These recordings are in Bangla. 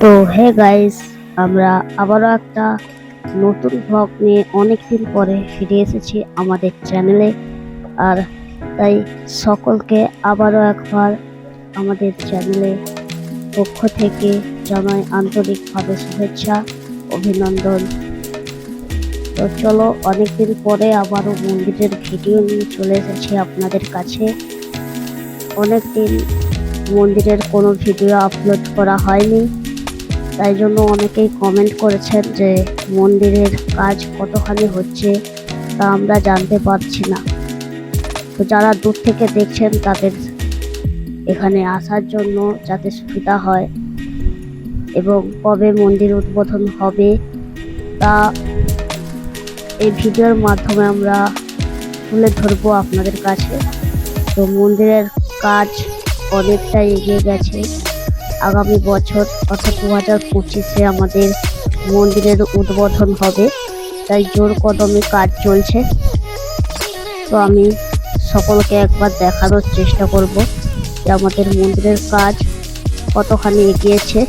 তো হে গাইস আমরা আবারও একটা নতুন ব্লগ নিয়ে অনেকদিন পরে ফিরে এসেছি আমাদের চ্যানেলে আর তাই সকলকে আবারও একবার আমাদের চ্যানেলে পক্ষ থেকে জানাই আন্তরিকভাবে শুভেচ্ছা, অভিনন্দন। তো চলো অনেকদিন পরে আবারও মন্দিরের ভিডিও নিয়ে চলে এসেছি আপনাদের কাছে। অনেকদিন মন্দিরের কোনো ভিডিও আপলোড করা হয়নি। তাই জন্য অনেকেই কমেন্ট করেছেন যে মন্দিরের কাজ কতখানি হচ্ছে তা আমরা জানতে পারছি না। তো যারা দূর থেকে দেখছেন তাদের এখানে আসার জন্য যাতে সুবিধা হয় এবং কবে মন্দির উদ্বোধন হবে তা এই ভিডিওর মাধ্যমে আমরা তুলে ধরবো আপনাদের কাছে। তো মন্দিরের কাজ অনেকটাই এগিয়ে গেছে। আগামী বছর, অর্থাৎ দু হাজার পঁচিশে আমাদের মন্দিরের উদ্বোধন হবে। তাই জোর কদমে কাজ চলছে। তো আমি সকলকে একবার দেখানোর চেষ্টা করব যে আমাদের মন্দিরের কাজ কতখানি এগিয়েছে।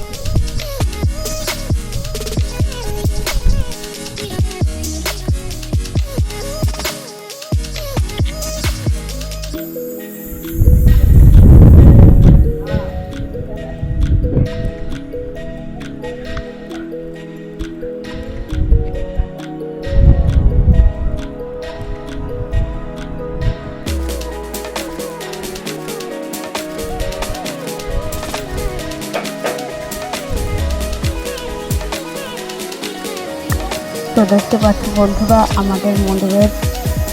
দেখতে পাচ্ছি বন্ধুরা, আমাদের মন্দিরের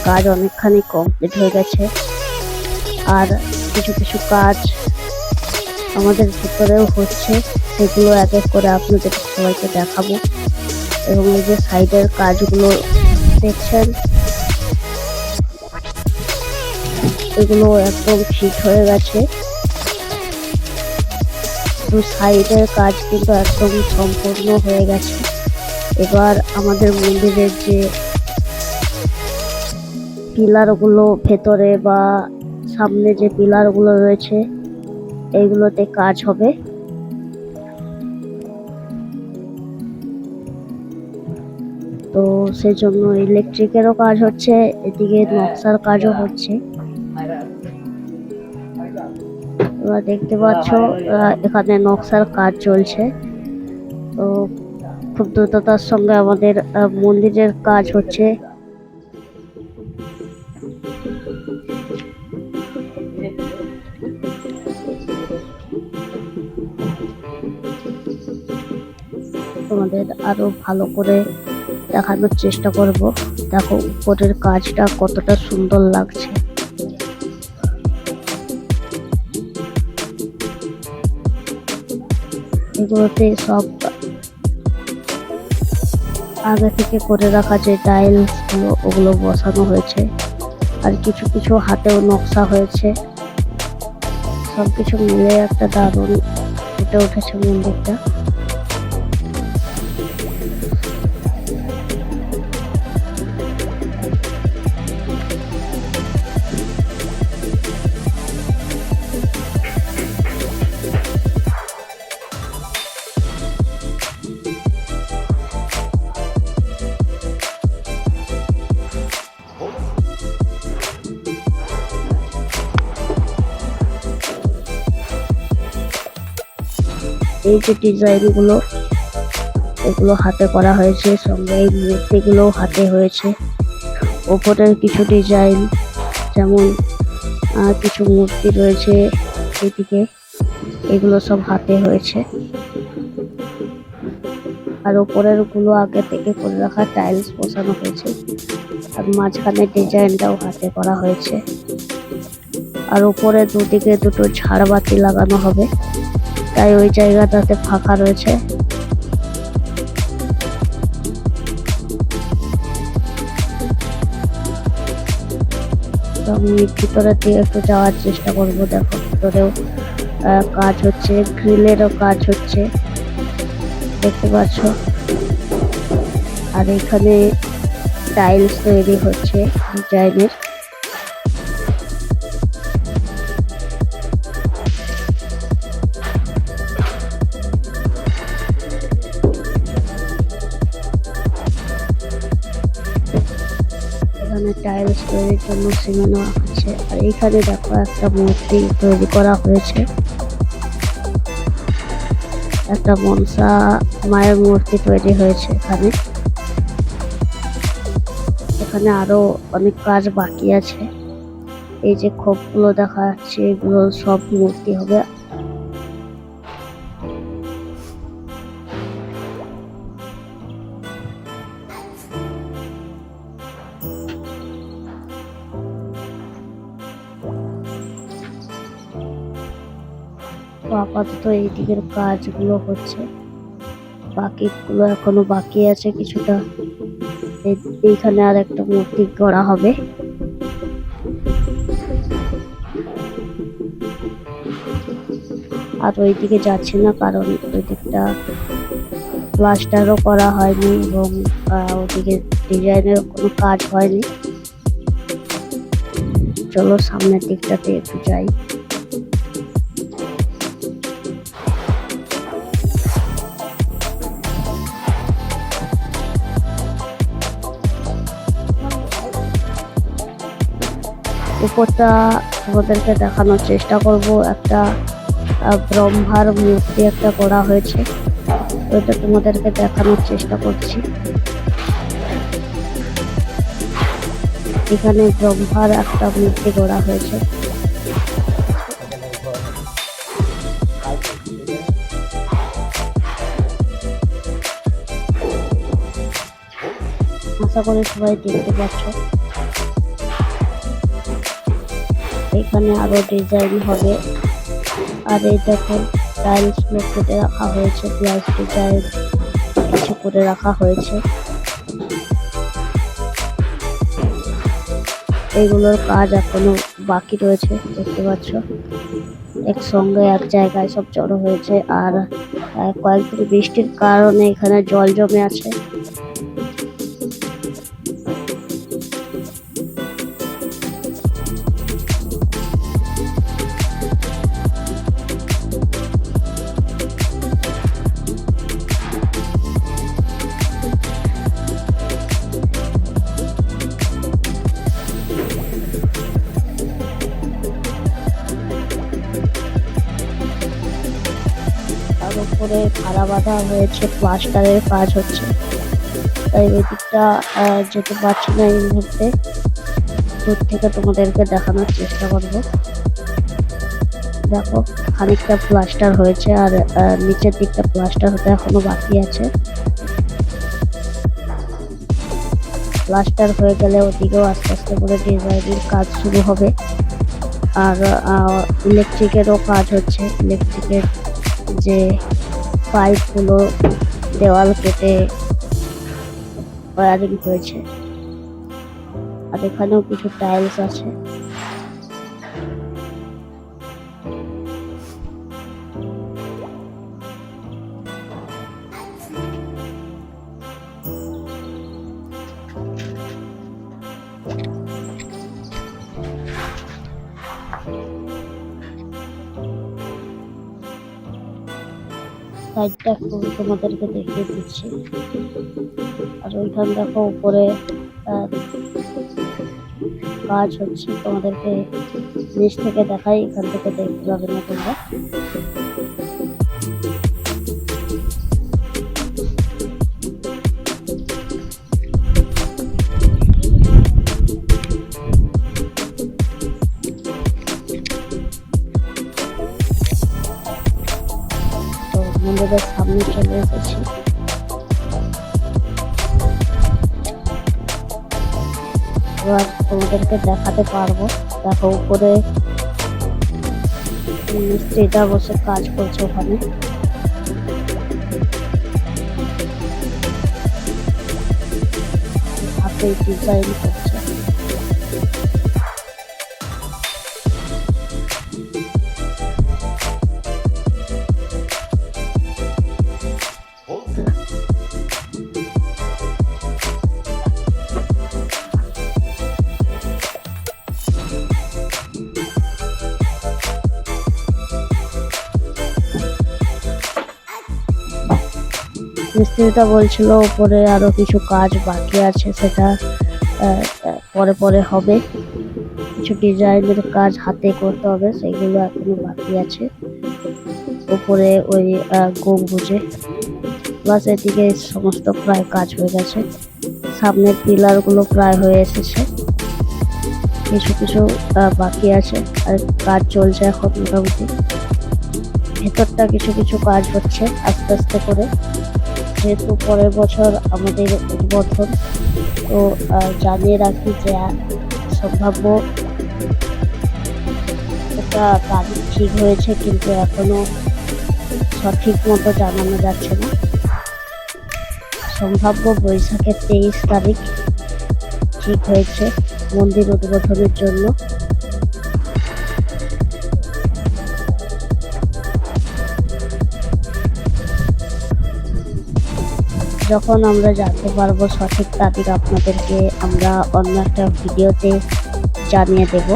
কাজ অনেকখানি কমপ্লিট হয়ে গেছে। আর কিছু কিছু কাজ আমাদের ভিতরেও হচ্ছে, সেগুলো এক এক করে আপনাদের সবাইকে দেখাবো। এবং এই যে সাইডের কাজগুলো দেখছেন, এগুলো একদম ঠিক হয়ে গেছে। সাইডের কাজ কিন্তু একদম সম্পূর্ণ হয়ে গেছে। এবার আমাদের মন্দিরের যে পিলারগুলো ভেতরে বা সামনে যে পিলারগুলো রয়েছে, এইগুলোতে কাজ হবে। তো সেই জন্য ইলেকট্রিকেরও কাজ হচ্ছে, এদিকে নকশার কাজও হচ্ছে। দেখতে পাচ্ছ এখানে নকশার কাজ চলছে। তো খুব দ্রুততার সঙ্গে আমাদের মন্দিরের কাজ হচ্ছে। তোমাদের আরও ভালো করে দেখানোর চেষ্টা করব। দেখো, উপরের কাজটা কতটা সুন্দর লাগছে। এগুলোতে সব আগে থেকে করে রাখা যে টাইলসগুলো ওগুলো বসানো হয়েছে। আর কিছু কিছু হাতেও নকশা হয়েছে। সব কিছু মিলে একটা দারুণ ফুটে উঠেছে মন্দিরটা। এই যে ডিজাইনগুলো এগুলো হাতে করা হয়েছে, সঙ্গে এই মূর্তিগুলো হাতে হয়েছে। ওপরের কিছু ডিজাইন, যেমন কিছু মূর্তি রয়েছে এদিকে, এগুলো সব হাতে হয়েছে। আর ওপরেরগুলো আগে থেকে করে রাখা টাইলস বসানো হয়েছে। আর মাঝখানে ডিজাইনটাও হাতে করা হয়েছে। আর উপরে দুদিকে দুটো ঝাড়বাতি লাগানো হবে। তাই ওই জায়গাটাতে ফাঁকা রয়েছে। ভিতরের দিকে একটু যাওয়ার চেষ্টা করব, দেখো ভিতরেও কাজ হচ্ছে, গ্রিলেরও কাজ হচ্ছে, দেখতে পাচ্ছ। আর এখানে টাইলস তৈরি হচ্ছে, ডিজাইনের। টাইলস তৈরির জন্য সিমেন্ট আছে। আর এইখানে দেখো একটা মূর্তি তৈরি করা হয়েছে। একটা মনসা মায়ের মূর্তি তৈরি হয়েছে এখানে। এখানে আরও অনেক কাজ বাকি আছে। এই যে খোপগুলো দেখা যাচ্ছে, এগুলো সব মূর্তি হবে। আপাতত এই দিকের কাজগুলো হচ্ছে। বাকিগুলো এখনও বাকি আছে কিছুটা। এইখানে আর একটা মূর্তি করা হবে। আর ওই দিকে যাচ্ছি না কারণ ওই দিকটা প্লাস্টারও করা হয়নি এবং ওদিকে ডিজাইনের কোনো কাজ হয়নি। চলো সামনের দিকটাতে একটু যাই। উপরটা তোমাদেরকে দেখানোর চেষ্টা করব। একটা ব্রহ্মার মূর্তি একটা করা হয়েছে। ওইটা তোমাদেরকে দেখানোর চেষ্টা করছি। এখানে ব্রহ্মার একটা মূর্তি করা হয়েছে। আশা করি সবাই দেখতে পাচ্ছ। এখানে আরও ডিজাইন হবে। আর এই দেখো টাইলস কেটে রাখা হয়েছে প্লাস ডিজাইন কিছু করে রাখা হয়েছে। এইগুলোর কাজ এখনও বাকি রয়েছে, দেখতে পাচ্ছ। একসঙ্গে এক জায়গায় সব জড়ো হয়েছে, আর কয়েকদিন বৃষ্টির কারণে এখানে জল জমে আছে। উপরে ভাড়া বাঁধা হয়েছে, প্লাস্টারের কাজ হচ্ছে। তাই ওই দিকটা যেতে পারছি না এই মুহূর্তে। দূর থেকে তোমাদেরকে দেখানোর চেষ্টা করব। দেখো, খানিকটা প্লাস্টার হয়েছে আর নিচের দিকটা প্লাস্টার হতে এখনও বাকি আছে। প্লাস্টার হয়ে গেলে ওদিকেও আস্তে আস্তে করে ডিজাইনের কাজ শুরু হবে। আর ইলেকট্রিকেরও কাজ হচ্ছে। ইলেকট্রিকের যে পাইপগুলো দেওয়াল কেটে ওয়ারিং হয়েছে আর এখানেও কিছু টাইলস আছে। সাইডটা একটু তোমাদেরকে দেখিয়ে দিচ্ছি। আর ওইখান দেখো উপরে গাছ হচ্ছে, তোমাদেরকে নিচ থেকে দেখাই, এখান থেকে দেখতে পাবে না তোমরা। মন্দিরের সামনে চলে এসেছি। এবার তোমাদেরকে দেখাতে পারব। দেখো, উপরে মিস্ত্রিটা বসে কাজ করছে ওখানে। হাতে ডিজাইন করছে। মিস্ত্রিটা বলছিল উপরে আরও কিছু কাজ বাকি আছে, সেটা পরে পরে হবে। কিছু ডিজাইনের কাজ হাতে করতে হবে, সেগুলো এখনও বাকি আছে। উপরে ওই গম্বুজে। প্লাস এদিকে সমস্ত প্রায় কাজ হয়ে গেছে। সামনের পিলারগুলো প্রায় হয়ে এসেছে। কিছু কিছু বাকি আছে, আর কাজ চলছে এখন মোটামুটি। ভেতরটা কিছু কিছু কাজ হচ্ছে, আস্তে আস্তে করে। যেহেতু পরের বছর আমাদের উদ্বোধন, তো জানিয়ে রাখি যে, সম্ভাব্য একটা তারিখ ঠিক হয়েছে কিন্তু এখনও সঠিক মতো জানানো যাচ্ছে না। সম্ভাব্য বৈশাখের তেইশ তারিখ ঠিক হয়েছে মন্দির উদ্বোধনের জন্য। যখন আমরা জানতে পারব সঠিক তারিখ আপনাদেরকে আমরা অন্য একটা ভিডিওতে জানিয়ে দেব।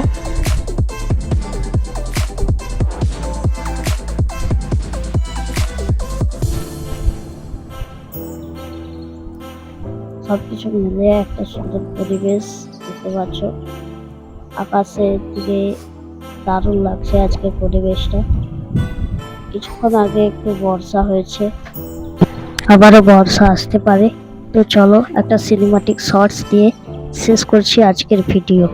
সবকিছু মিলে একটা সুন্দর পরিবেশ, দেখতে পাচ্ছ। আকাশের দিকে দারুণ লাগছে আজকের পরিবেশটা। কিছুক্ষণ আগে একটু বর্ষা হয়েছে। আবারও বর্ষা আসতে পারে। তো চলো একটা সিনেমাটিক শর্টস দিয়ে শেষ করছি আজকের ভিডিও